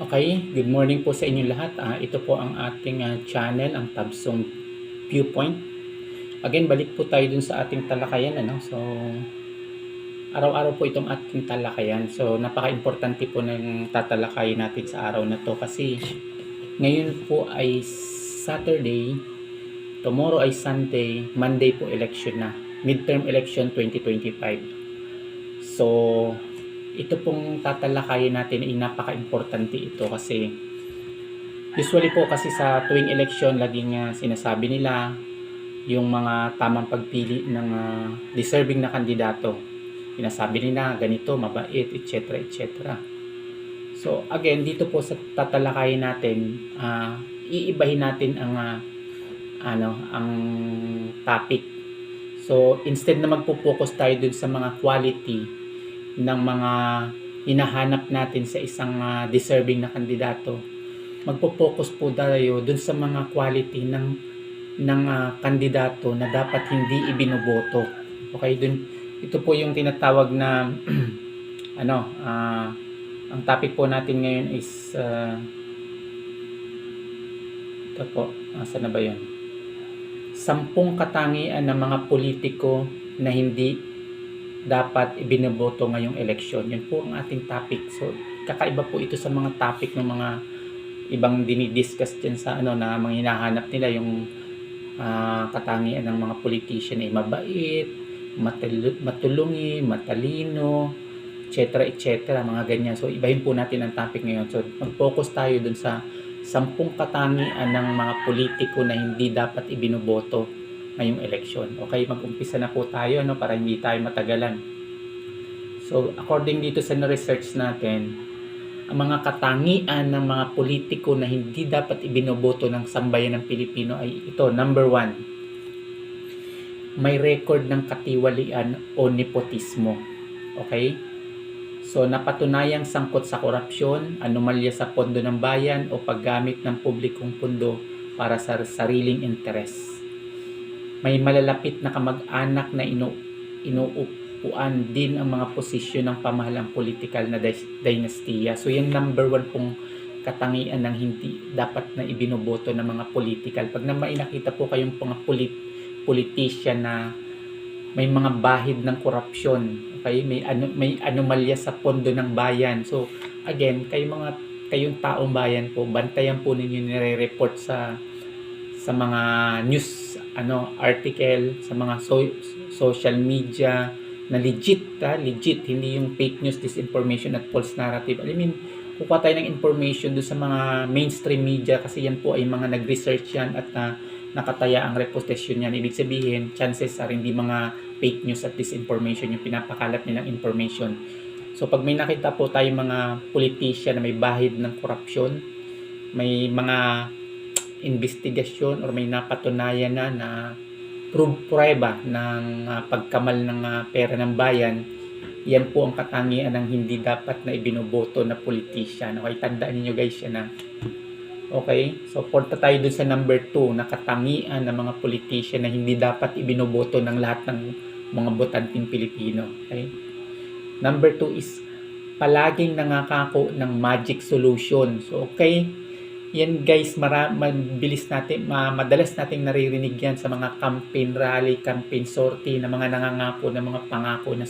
Okay, good morning po sa inyo lahat. Ah, ito po ang ating ah, channel, ang Tabsong Viewpoint. Again, balik po tayo dun sa ating talakayan. Ano? So, araw-araw po itong ating talakayan. So, napaka-importante po ng tatalakayin natin sa araw na to kasi ngayon po ay Saturday, tomorrow ay Sunday, Monday po election na. Midterm election 2025. So, ito pong tatalakayin natin ay napaka-importante ito kasi usually po kasi sa tuwing election laging uh, sinasabi nila yung mga tamang pagpili ng uh, deserving na kandidato. Sinasabi nila ganito, mabait, etc. etc. So again, dito po sa tatalakayin natin, uh, iibahin natin ang uh, ano, ang topic. So instead na magpo-focus tayo dun sa mga quality ng mga hinahanap natin sa isang uh, deserving na kandidato. Magpo-focus po tayo dun sa mga quality ng ng uh, kandidato na dapat hindi ibinuboto. Okay, dun ito po yung tinatawag na ano, uh, ang topic po natin ngayon is uh, ito po, asa na ba 'yon? Sampung katangian ng mga politiko na hindi dapat ibinoboto ngayong eleksyon. Yan po ang ating topic. So, kakaiba po ito sa mga topic ng mga ibang dinidiscuss dyan sa ano na mga hinahanap nila yung uh, katangian ng mga politician ay mabait, matul- matulungi, matalino, etc. etc. mga ganyan. So, ibahin po natin ang topic ngayon. So, mag-focus tayo dun sa sampung katangian ng mga politiko na hindi dapat ibinoboto ngayong eleksyon. Okay, mag-umpisa na po tayo no, para hindi tayo matagalan. So, according dito sa research natin, ang mga katangian ng mga politiko na hindi dapat ibinoboto ng sambayan ng Pilipino ay ito, number one, may record ng katiwalian o nepotismo. Okay? So, napatunayang sangkot sa korupsyon, anomalya sa pondo ng bayan o paggamit ng publikong pondo para sa sariling interes may malalapit na kamag-anak na inu inuupuan din ang mga posisyon ng pamahalang politikal na dinastiya. So yan number one pong katangian ng hindi dapat na ibinoboto ng mga political. Pag na mainakita po kayong mga polit politician na may mga bahid ng korupsyon, okay? May ano, may anomalya sa pondo ng bayan. So again, kayo mga kayong taong bayan po, bantayan po ninyo nire-report sa sa mga news ano article sa mga so, social media na legit ha, legit. Hindi yung fake news disinformation at false narrative. I mean kukuha tayo ng information do sa mga mainstream media kasi yan po ay mga nag-research yan at na nakataya ang reputation yan ibig sabihin chances are hindi mga fake news at disinformation yung pinapakalat nilang information. So pag may nakita po tayo mga politician na may bahid ng korupsyon may mga investigasyon or may napatunayan na na prueba ng uh, pagkamal ng uh, pera ng bayan, yan po ang katangian ng hindi dapat na ibinoboto na politician. Okay, tandaan niyo guys yan na. Okay, so punta tayo dun sa number 2 na katangian ng mga politician na hindi dapat ibinoboto ng lahat ng mga botanting Pilipino. Okay? Number 2 is palaging nangakako ng magic solution. So, okay, yan guys, mara, mabilis natin, ma, madalas nating naririnig yan sa mga campaign rally, campaign sortie na mga nangangako na mga pangako na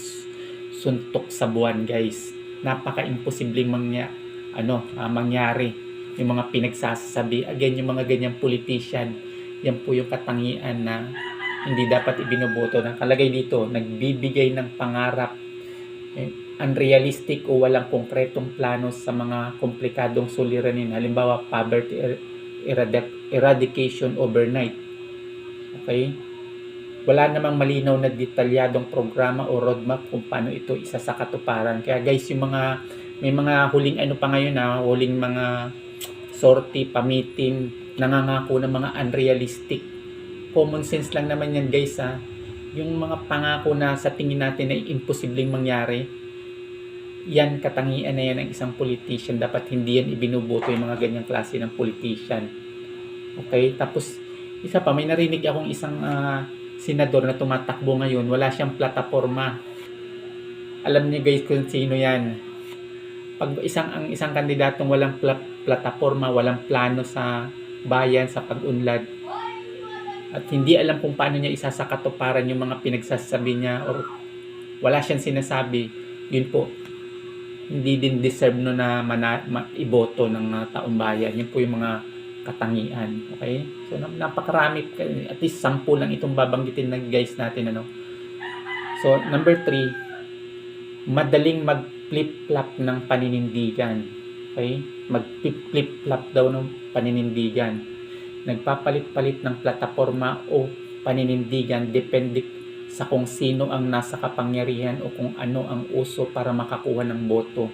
suntok sa buwan guys. Napaka-imposibleng mangya, ano, uh, mangyari yung mga pinagsasabi. Again, yung mga ganyang politician, yan po yung katangian na hindi dapat ibinoboto. Nakalagay dito, nagbibigay ng pangarap. Eh, unrealistic o walang konkretong plano sa mga komplikadong suliranin. Halimbawa, poverty er-, eradic- eradication overnight. Okay? Wala namang malinaw na detalyadong programa o roadmap kung paano ito isa sa katuparan. Kaya guys, yung mga may mga huling ano pa ngayon na huling mga sortie, pa-meeting, nangangako ng mga unrealistic. Common sense lang naman yan guys ha. Yung mga pangako na sa tingin natin ay imposibleng mangyari, yan katangian na yan ng isang politician. Dapat hindi yan ibinuboto yung mga ganyang klase ng politician. Okay? Tapos, isa pa, may narinig akong isang uh, senador na tumatakbo ngayon. Wala siyang plataforma. Alam niyo guys kung sino yan. pag isang ang isang kandidatong walang pla- plataforma, walang plano sa bayan sa pag-unlad at hindi alam kung paano niya isasakatuparan yung mga pinagsasabi niya or wala siyang sinasabi, yun po, hindi din deserve no na mana, ma, iboto ng uh, taong bayan. Yun po yung mga katangian. Okay? So, na- napakarami, at least sampu lang itong babanggitin na guys natin. Ano? So, number three, madaling mag-flip-flop ng paninindigan. Okay? Mag-flip-flop daw ng paninindigan. Nagpapalit-palit ng plataforma o paninindigan depende sa kung sino ang nasa kapangyarihan o kung ano ang uso para makakuha ng boto.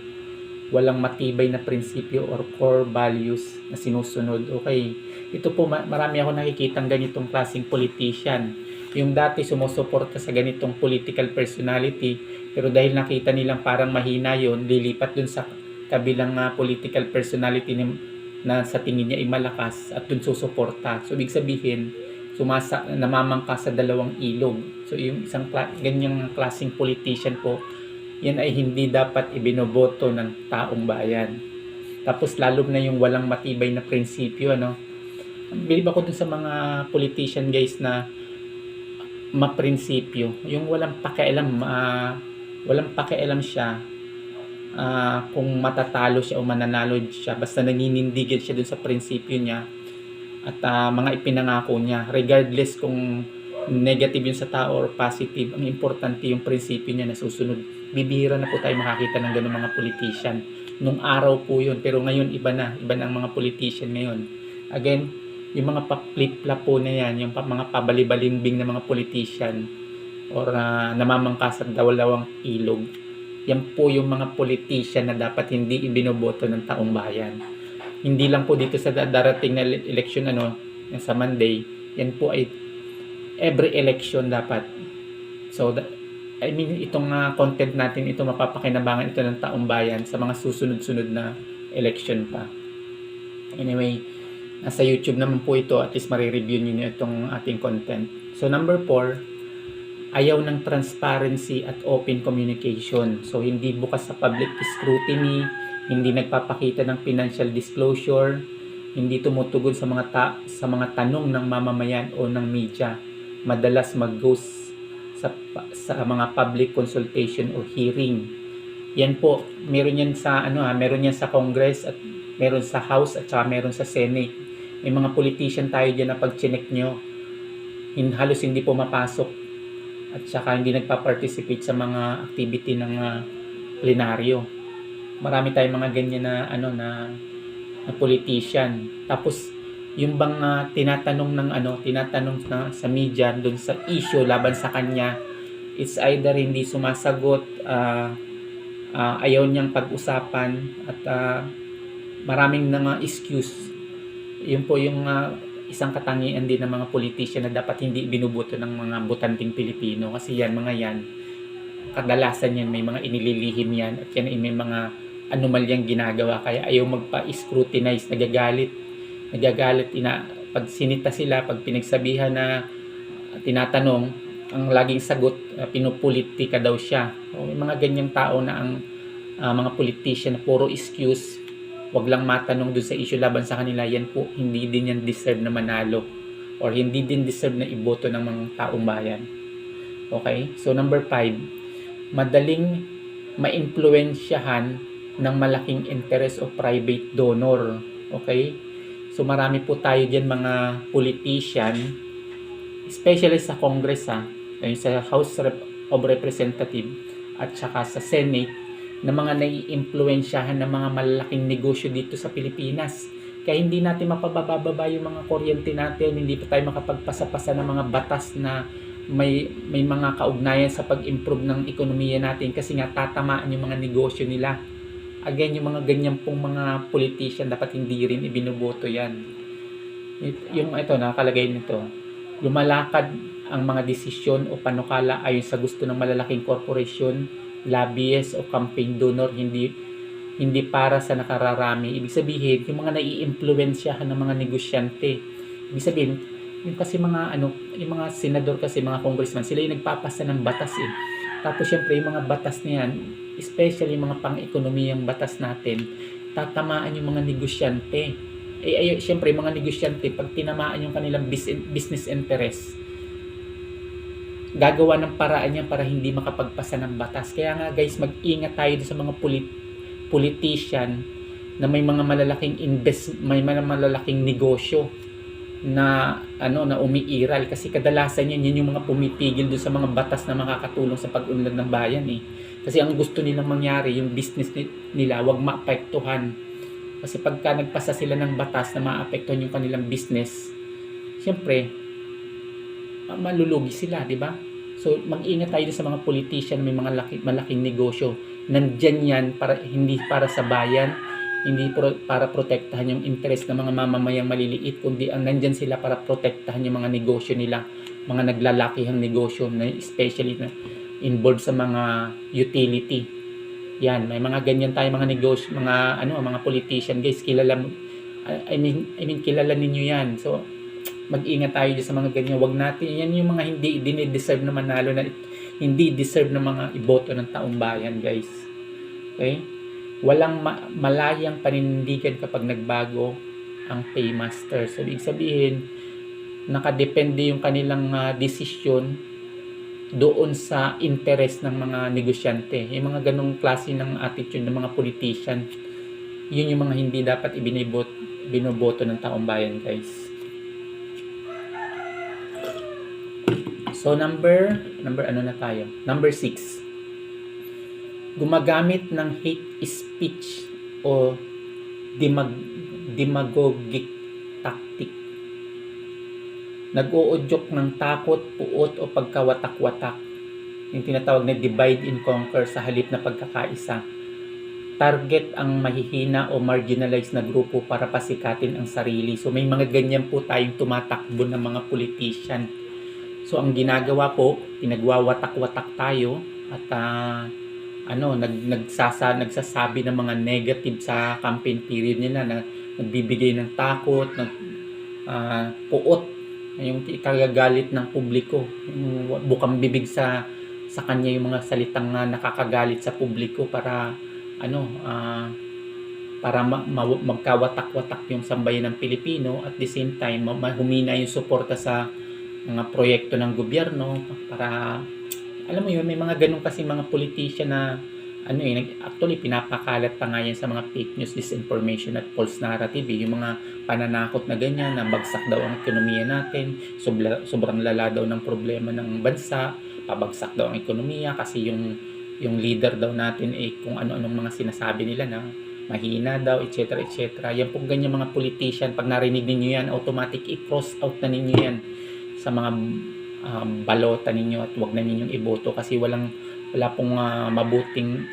Walang matibay na prinsipyo or core values na sinusunod. Okay, ito po ma- marami ako nakikitang ganitong klaseng politician. Yung dati sumusuporta sa ganitong political personality pero dahil nakita nilang parang mahina yon lilipat dun sa kabilang ah, political personality ni, na sa tingin niya ay malakas at dun susuporta. So, ibig sabihin, sumasa, namamangka sa dalawang ilog. So, yung isang ganyang klaseng politician po, yan ay hindi dapat ibinoboto ng taong bayan. Tapos, lalo na yung walang matibay na prinsipyo, ano. Bilib ako dun sa mga politician, guys, na maprinsipyo. Yung walang pakialam, ah, walang pakialam siya ah, kung matatalo siya o mananalo siya basta naninindigan siya dun sa prinsipyo niya at ah, mga ipinangako niya regardless kung negative yun sa tao or positive ang importante yung prinsipyo niya na susunod. Bibihira na po tayo makakita ng ganun mga politician. Nung araw po yun pero ngayon iba na. Iba na ang mga politician ngayon. Again yung mga pa-flip-flop po na yan yung mga pabalibalimbing na mga politician or ah, namamangka sa dawalawang ilog yan po yung mga politician na dapat hindi ibinoboto ng taong bayan. Hindi lang po dito sa da- darating na ele- election ano, sa Monday, yan po ay every election dapat. So, I mean, itong ah, content natin, ito mapapakinabangan ito ng taong bayan sa mga susunod-sunod na election pa. Anyway, nasa YouTube naman po ito, at least marireview niyo itong ating content. So, number four, ayaw ng transparency at open communication. So, hindi bukas sa public scrutiny, hindi nagpapakita ng financial disclosure, hindi tumutugon sa mga ta- sa mga tanong ng mamamayan o ng media. Madalas mag-ghost sa sa mga public consultation o hearing. Yan po, meron yan sa ano ha, meron yan sa Congress at meron sa House at saka meron sa Senate. May mga politician tayo diyan na pag chinek nyo, hin halos hindi po mapasok at saka hindi nagpa-participate sa mga activity ng uh, plenaryo. Marami tayong mga ganyan na ano na, na politician. Tapos yung bang ah, tinatanong ng ano, tinatanong na sa media doon sa issue laban sa kanya, it's either hindi sumasagot, ah, ah, ayaw niyang pag-usapan at ah, maraming mga excuse. Yun po yung ah, isang katangian din ng mga politician na dapat hindi binubuto ng mga butanting Pilipino kasi yan mga yan kadalasan yan may mga inililihim yan at yan ay may mga anomalyang ginagawa kaya ayaw magpa-scrutinize. Nagagalit. Nagagalit ina pag sinita sila pag pinagsabihan na tinatanong ang laging sagot uh, pinupolitika daw siya. O may mga ganyang tao na ang ah, mga politician na puro excuse. Wag lang matanong dun sa issue laban sa kanila, yan po, hindi din yan deserve na manalo or hindi din deserve na iboto ng mga taong bayan. Okay? So, number five, madaling maimpluensyahan ng malaking interest o private donor. Okay? So, marami po tayo dyan mga politician, especially sa Congress ha, ayun, sa House of Representative at saka sa Senate, na mga naiimpluwensyahan ng mga malalaking negosyo dito sa Pilipinas. Kaya hindi natin mapabababa yung mga kuryente natin, hindi pa tayo makapagpasa-pasa ng mga batas na may may mga kaugnayan sa pag-improve ng ekonomiya natin kasi nga tatamaan yung mga negosyo nila. Again, yung mga ganyan pong mga politician dapat hindi rin ibinuboto yan. It- Yung ito, nakalagay nito, lumalakad ang mga desisyon o panukala ayon sa gusto ng malalaking korporasyon lobbyist o campaign donor hindi hindi para sa nakararami. Ibig sabihin, yung mga nai-impluwensyahan ng mga negosyante. Ibig sabihin, yung kasi mga ano, yung mga senador kasi mga congressman, sila yung nagpapasa ng batas eh. Tapos syempre yung mga batas na yan, especially mga pang-ekonomiyang batas natin, tatamaan yung mga negosyante. Eh, ay, syempre, mga negosyante, pag tinamaan yung kanilang bus- business interest, gagawa ng paraan yan para hindi makapagpasa ng batas. Kaya nga guys, mag-ingat tayo sa mga polit- politician na may mga malalaking invest, may mga malalaking negosyo na ano na umiiral kasi kadalasan yan yun yung mga pumipigil doon sa mga batas na makakatulong sa pag-unlad ng bayan eh. Kasi ang gusto nilang mangyari yung business ni- nila wag maapektuhan. Kasi pagka nagpasa sila ng batas na maapektuhan yung kanilang business, syempre malulugi sila, di ba? So mag-ingat tayo sa mga politician may mga laki, malaking negosyo. Nandyan yan para hindi para sa bayan, hindi pro, para protektahan yung interest ng mga mamamayang maliliit, kundi ang nandyan sila para protektahan yung mga negosyo nila, mga naglalakihang negosyo, especially na involved sa mga utility. Yan, may mga ganyan tayo mga negosyo, mga ano, mga politician, guys, kilala mo I mean, I mean kilala ninyo yan. So mag-ingat tayo sa mga ganyan. Wag natin, yan yung mga hindi dinideserve na manalo na hindi deserve na mga iboto ng taong bayan, guys. Okay? Walang ma- malayang panindigan kapag nagbago ang paymaster. So, ibig sabihin, nakadepende yung kanilang ah, desisyon doon sa interest ng mga negosyante. Yung mga ganong klase ng attitude ng mga politician, yun yung mga hindi dapat ibinibot, binoboto ng taong bayan, guys. So number number ano na tayo? Number 6. Gumagamit ng hate speech o demag demagogic tactic. Nag-uudyok ng takot, puot o pagkawatak-watak. Yung tinatawag na divide and conquer sa halip na pagkakaisa. Target ang mahihina o marginalized na grupo para pasikatin ang sarili. So may mga ganyan po tayong tumatakbo ng mga politician So ang ginagawa po, pinagwawatak-watak tayo at ah, ano, nag nagsasa nagsasabi ng mga negative sa campaign period nila na nagbibigay ng takot, ng ah, puot, yung ikagagalit ng publiko, yung bukang bibig sa sa kanya yung mga salitang na nakakagalit sa publiko para ano ah, para ma- ma- magkawatak-watak yung sambayan ng Pilipino. At the same time ma- humina yung suporta sa mga proyekto ng gobyerno para alam mo yun may mga ganun kasi mga politician na ano eh nag- actually pinapakalat pa nga yan sa mga fake news disinformation at false narrative eh. yung mga pananakot na ganyan na bagsak daw ang ekonomiya natin sobra, sobrang lala daw ng problema ng bansa pabagsak daw ang ekonomiya kasi yung yung leader daw natin eh kung ano-anong mga sinasabi nila na mahina daw, etc. etc. Yan pong ganyan mga politician, pag narinig ninyo yan, automatic i-cross out na ninyo yan sa mga um, balota ninyo at wag na ninyong iboto kasi walang wala pong ah, mabuting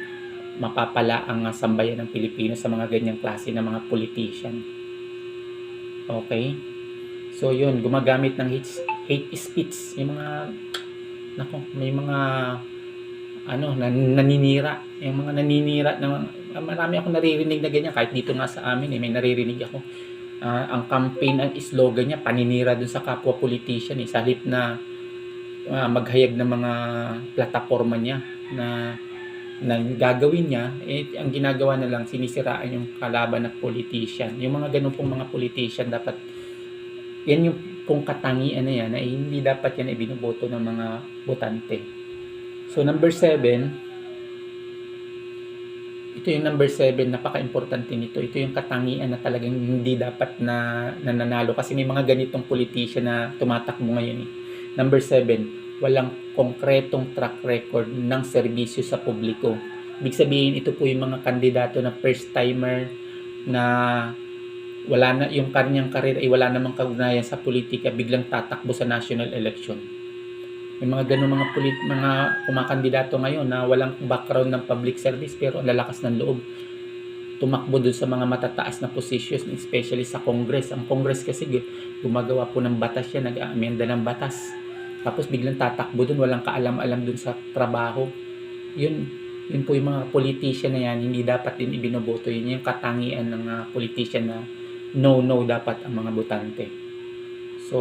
mapapala ang ah, sambayan ng Pilipino sa mga ganyang klase ng mga politician. Okay? So yun, gumagamit ng hate, hate speech. Yung mga nako, may mga ano, nan, naninira. Yung mga naninira na marami akong naririnig na ganyan kahit dito nga sa amin eh, may naririnig ako. Ah, ang campaign ang slogan niya paninira dun sa kapwa politician eh sa halip na ah, maghayag ng mga plataforma niya na na gagawin niya eh ang ginagawa na lang sinisiraan yung kalaban ng politician yung mga ganun pong mga politician dapat yan yung pong katangian na yan na hindi dapat yan ibinuboto ng mga botante so number 7 ito yung number 7, napaka-importante nito. Ito yung katangian na talagang hindi dapat na nananalo kasi may mga ganitong politician na tumatakbo ngayon eh. Number 7, walang konkretong track record ng serbisyo sa publiko. Ibig sabihin, ito po yung mga kandidato na first timer na wala na yung kanyang karir ay wala namang kaugnayan sa politika biglang tatakbo sa national election. May mga ganun mga pulit, mga kumakandidato ngayon na walang background ng public service pero ang lalakas ng loob. Tumakbo dun sa mga matataas na positions, especially sa Congress. Ang Congress kasi gu- gumagawa po ng batas yan, nag-aamenda ng batas. Tapos biglang tatakbo dun, walang kaalam-alam dun sa trabaho. Yun, yun po yung mga politician na yan, hindi dapat din ibinoboto. Yun yung katangian ng uh, politician na no-no dapat ang mga botante. So,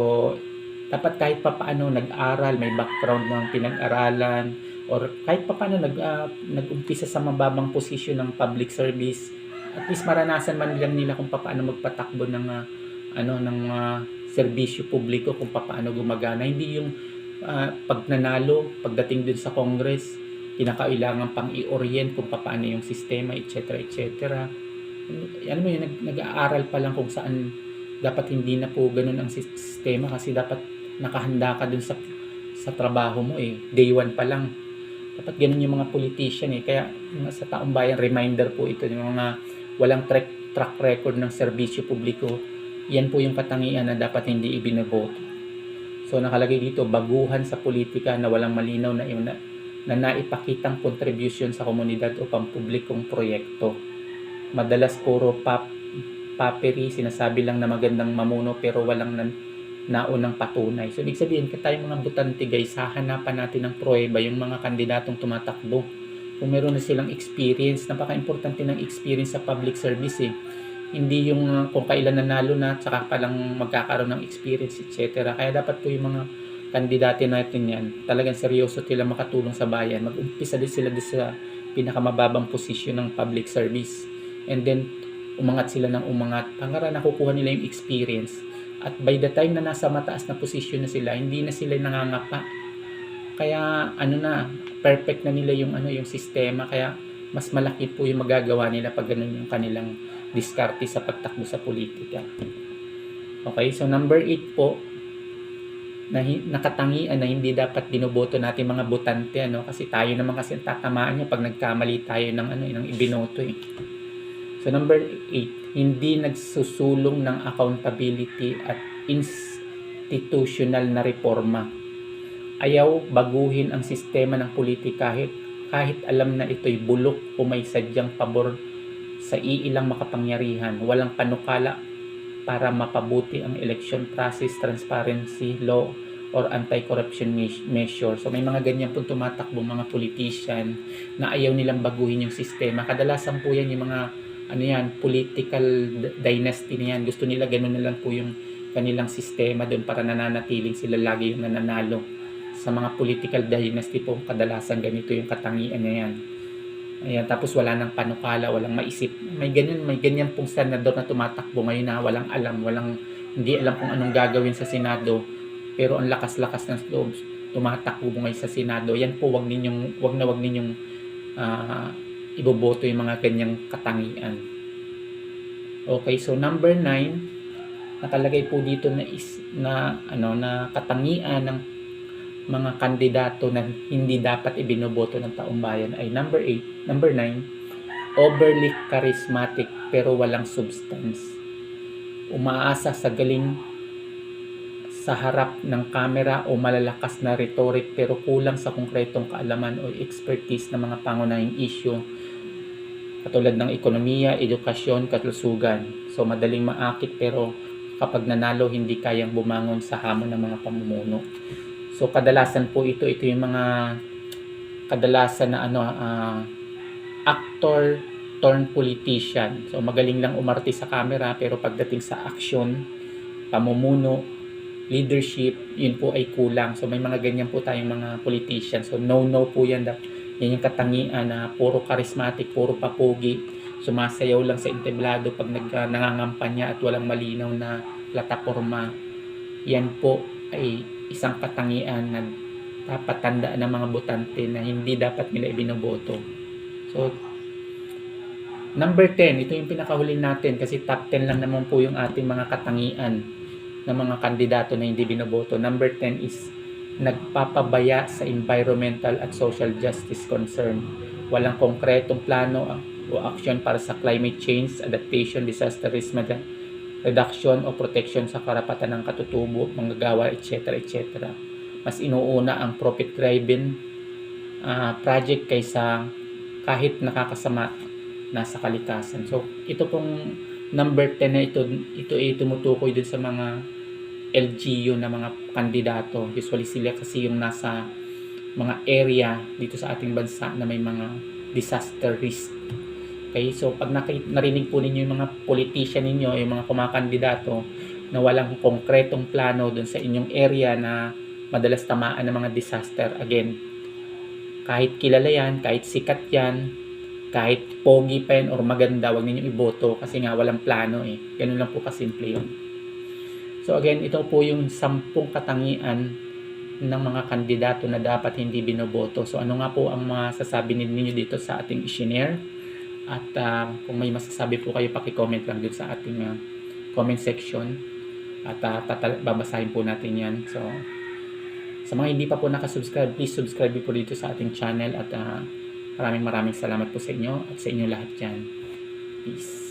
dapat kahit pa paano nag-aral, may background ng pinag-aralan, or kahit pa paano nag, ah, nag-umpisa sa mababang posisyon ng public service, at least maranasan man lang nila kung paano magpatakbo ng ah, ano ng ah, serbisyo publiko kung paano gumagana. Hindi yung ah, pag nanalo, pagdating dun sa Congress, kinakailangan pang i-orient kung paano yung sistema, etc. etc. Ano mo yun, nag, nag-aaral pa lang kung saan dapat hindi na po ganun ang sistema kasi dapat nakahanda ka dun sa sa trabaho mo eh. Day one pa lang. Dapat ganun yung mga politician eh. Kaya sa taong bayan, reminder po ito. Yung mga walang track, track record ng serbisyo publiko, yan po yung katangian na dapat hindi ibinoboto. So nakalagay dito, baguhan sa politika na walang malinaw na, na, na naipakitang contribution sa komunidad o pampublikong proyekto. Madalas puro pap, paperi, sinasabi lang na magandang mamuno pero walang nan, naunang patunay. So, ibig sabihin, tayong mga butante guys, hahanapan natin ng pruweba yung mga kandidatong tumatakbo. Kung meron na silang experience, napaka-importante ng experience sa public service eh. Hindi yung uh, kung kailan nanalo na, tsaka pa lang magkakaroon ng experience, etc. Kaya dapat po yung mga kandidate natin yan, talagang seryoso sila makatulong sa bayan. Mag-umpisa din sila doon sa pinakamababang posisyon ng public service. And then, umangat sila ng umangat. Para nakukuha nila yung experience at by the time na nasa mataas na posisyon na sila, hindi na sila nangangapa. Kaya ano na, perfect na nila yung ano yung sistema kaya mas malaki po yung magagawa nila pag ganun yung kanilang diskarte sa pagtakbo sa politika. Okay, so number 8 po na nakatangian na hindi dapat binoboto natin mga botante ano kasi tayo naman kasi ang tatamaan niya pag nagkamali tayo ng ano ng ibinoto eh. So number 8, hindi nagsusulong ng accountability at institutional na reforma. Ayaw baguhin ang sistema ng politika kahit, kahit alam na ito'y bulok o may sadyang pabor sa iilang makapangyarihan. Walang panukala para mapabuti ang election process, transparency, law, or anti-corruption measure. So may mga ganyan po tumatakbo mga politician na ayaw nilang baguhin yung sistema. Kadalasan po yan yung mga ano yan, political dynasty na yan. Gusto nila ganun na lang po yung kanilang sistema doon para nananatiling sila lagi yung nananalo. Sa mga political dynasty po, kadalasan ganito yung katangian niya yan. Ayan, tapos wala nang panukala, walang maisip. May ganyan, may ganyan pong senador na tumatakbo ngayon na walang alam, walang hindi alam kung anong gagawin sa Senado pero ang lakas-lakas ng loob tumatakbo ngayon sa Senado yan po wag ninyong wag na wag ninyong uh, iboboto yung mga ganyang katangian okay so number 9 nakalagay po dito na is na ano na katangian ng mga kandidato na hindi dapat ibinoboto ng taong bayan ay number 8 number 9 overly charismatic pero walang substance umaasa sa galing sa harap ng kamera o malalakas na rhetoric pero kulang sa konkretong kaalaman o expertise ng mga pangunahing issue katulad ng ekonomiya, edukasyon, katlusugan. So madaling maakit pero kapag nanalo hindi kayang bumangon sa hamon ng mga pamumuno. So kadalasan po ito ito yung mga kadalasan na ano uh, actor turn politician. So magaling lang umarte sa camera pero pagdating sa action, pamumuno, leadership, yun po ay kulang. So may mga ganyan po tayong mga politicians. So no-no po yan. Yan yung katangian na puro charismatic, puro papugi. Sumasayaw lang sa entablado pag nag, uh, nangangampanya at walang malinaw na plataforma. Yan po ay isang katangian na dapat tandaan ng mga botante na hindi dapat nila ibinoboto. So, number 10, ito yung pinakahuli natin kasi top 10 lang naman po yung ating mga katangian ng mga kandidato na hindi binoboto. Number 10 is nagpapabaya sa environmental at social justice concern. Walang konkretong plano o action para sa climate change, adaptation, disaster risk reduction o protection sa karapatan ng katutubo, manggagawa, etc. etc. Mas inuuna ang profit-driven uh, project kaysa kahit nakakasama nasa kalikasan. So, ito pong number 10 na ito, ito ay tumutukoy din sa mga LGU na mga kandidato. Usually sila kasi yung nasa mga area dito sa ating bansa na may mga disaster risk. Okay, so pag narinig po ninyo yung mga politician ninyo, yung mga kumakandidato na walang konkretong plano dun sa inyong area na madalas tamaan ng mga disaster, again, Kahit kilala yan, kahit sikat yan, kahit pogi pa yan or maganda, wag ninyo iboto kasi nga walang plano eh. Ganun lang po kasimple yun. So again, ito po yung sampung katangian ng mga kandidato na dapat hindi binoboto. So ano nga po ang mga sasabi ninyo dito sa ating i-share? At ah, kung may masasabi po kayo, paki-comment lang dito sa ating ah, comment section. At ah, tatal- babasahin po natin yan. So, sa mga hindi pa po nakasubscribe, please subscribe po dito sa ating channel. At ah, maraming maraming salamat po sa inyo at sa inyo lahat dyan. Peace.